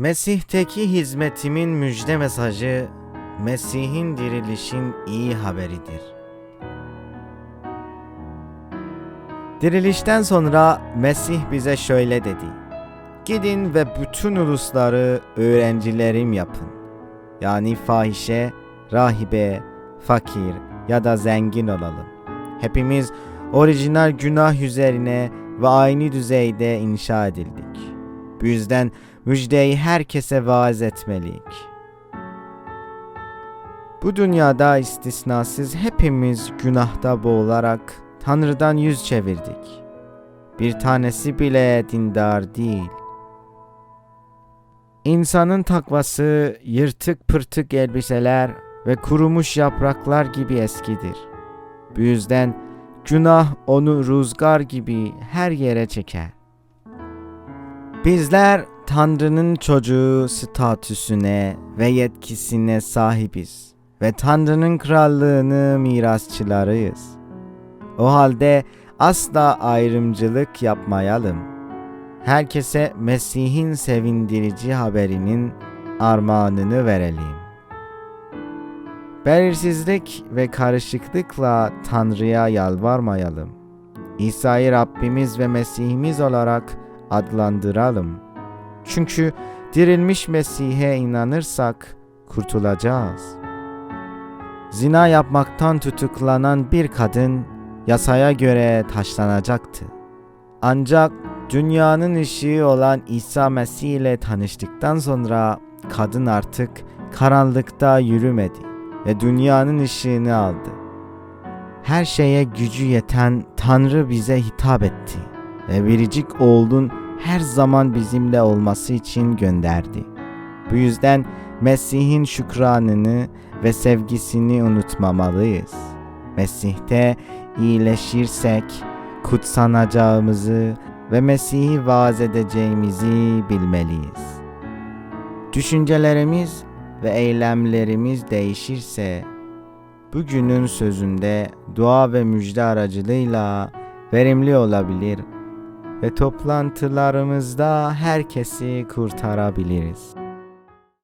Mesih'teki hizmetimin müjde mesajı, Mesih'in dirilişin iyi haberidir. Dirilişten sonra Mesih bize şöyle dedi. Gidin ve bütün ulusları öğrencilerim yapın. Yani fahişe, rahibe, fakir ya da zengin olalım. Hepimiz orijinal günah üzerine ve aynı düzeyde inşa edildik. Bu yüzden müjdeyi herkese vaaz etmeliyik. Bu dünyada istisnasız hepimiz günahta boğularak Tanrı'dan yüz çevirdik. Bir tanesi bile dindar değil. İnsanın takvası yırtık pırtık elbiseler ve kurumuş yapraklar gibi eskidir. Bu yüzden günah onu rüzgar gibi her yere çeker. Bizler Tanrı'nın çocuğu statüsüne ve yetkisine sahibiz ve Tanrı'nın krallığını mirasçılarıyız. O halde asla ayrımcılık yapmayalım. Herkese Mesih'in sevindirici haberinin armağanını verelim. Belirsizlik ve karışıklıkla Tanrı'ya yalvarmayalım. İsa'yı Rabbimiz ve Mesihimiz olarak adlandıralım. Çünkü dirilmiş Mesih'e inanırsak kurtulacağız. Zina yapmaktan tutuklanan bir kadın yasaya göre taşlanacaktı. Ancak dünyanın ışığı olan İsa Mesih ile tanıştıktan sonra kadın artık karanlıkta yürümedi ve dünyanın ışığını aldı. Her şeye gücü yeten Tanrı bize hitap etti biricik oğlun her zaman bizimle olması için gönderdi. Bu yüzden Mesih'in şükranını ve sevgisini unutmamalıyız. Mesih'te iyileşirsek kutsanacağımızı ve Mesih'i vaaz edeceğimizi bilmeliyiz. Düşüncelerimiz ve eylemlerimiz değişirse bugünün sözünde dua ve müjde aracılığıyla verimli olabilir ve toplantılarımızda herkesi kurtarabiliriz.